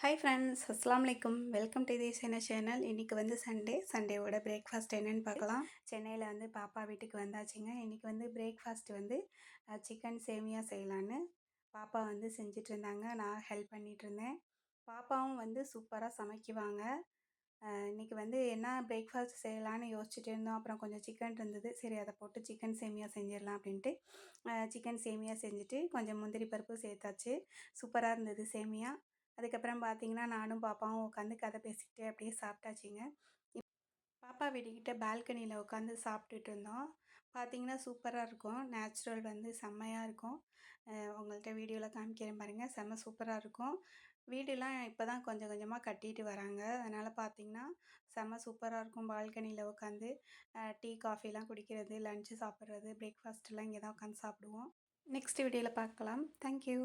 Hi friends அஸ்லாம் வலைக்கும் welcome to the சேன சேனல் இன்றைக்கி வந்து சண்டே சண்டேவோட பிரேக்ஃபாஸ்ட் என்னென்னு பார்க்கலாம். சென்னையில் வந்து பாப்பா வீட்டுக்கு வந்தாச்சுங்க. இன்றைக்கி வந்து பிரேக்ஃபாஸ்ட் வந்து சிக்கன் சேமியா செய்யலான்னு பாப்பா வந்து செஞ்சிட்டு இருந்தாங்க நான் ஹெல்ப் பண்ணிகிட்டு இருந்தேன் பாப்பாவும் வந்து சூப்பராக சமைக்குவாங்க. இன்றைக்கி வந்து என்ன பிரேக்ஃபாஸ்ட் செய்யலான்னு யோசிச்சுட்டு இருந்தோம். அப்புறம் கொஞ்சம் சிக்கன் இருந்தது. சரி அதை போட்டு சிக்கன் சேமியா செஞ்சிடலாம் அப்படின்ட்டு சிக்கன் சேமியா செஞ்சுட்டு கொஞ்சம் முந்திரி பருப்பு சேர்த்தாச்சு. சூப்பராக இருந்தது சேமியா. அதுக்கப்புறம் பார்த்தீங்கன்னா நானும் பாப்பாவும் உட்காந்து கதை பேசிக்கிட்டு அப்படியே சாப்பிட்டாச்சிங்க. பாப்பா வீட்டுக்கிட்ட பால்கனியில் உட்காந்து சாப்பிட்டுட்டு இருந்தோம் பார்த்தீங்கன்னா சூப்பராக இருக்கும். நேச்சுரல் வந்து செம்மையாக இருக்கும். உங்கள்கிட்ட வீடியோவில் காமிக்கிறேன் பாருங்கள் செம்ம சூப்பராக இருக்கும். வீடுலாம் இப்போ தான் கொஞ்சம் கொஞ்சமாக கட்டிட்டு வராங்க. அதனால் பார்த்திங்கன்னா செம்ம சூப்பராக இருக்கும் பால்கனியில் உட்காந்து டீ காஃபிலாம் குடிக்கிறது லஞ்சு சாப்பிட்றது பிரேக்ஃபாஸ்ட்லாம் இங்கே தான் உட்காந்து சாப்பிடுவோம். நெக்ஸ்ட் வீடியோவில் பார்க்கலாம் தேங்க்யூ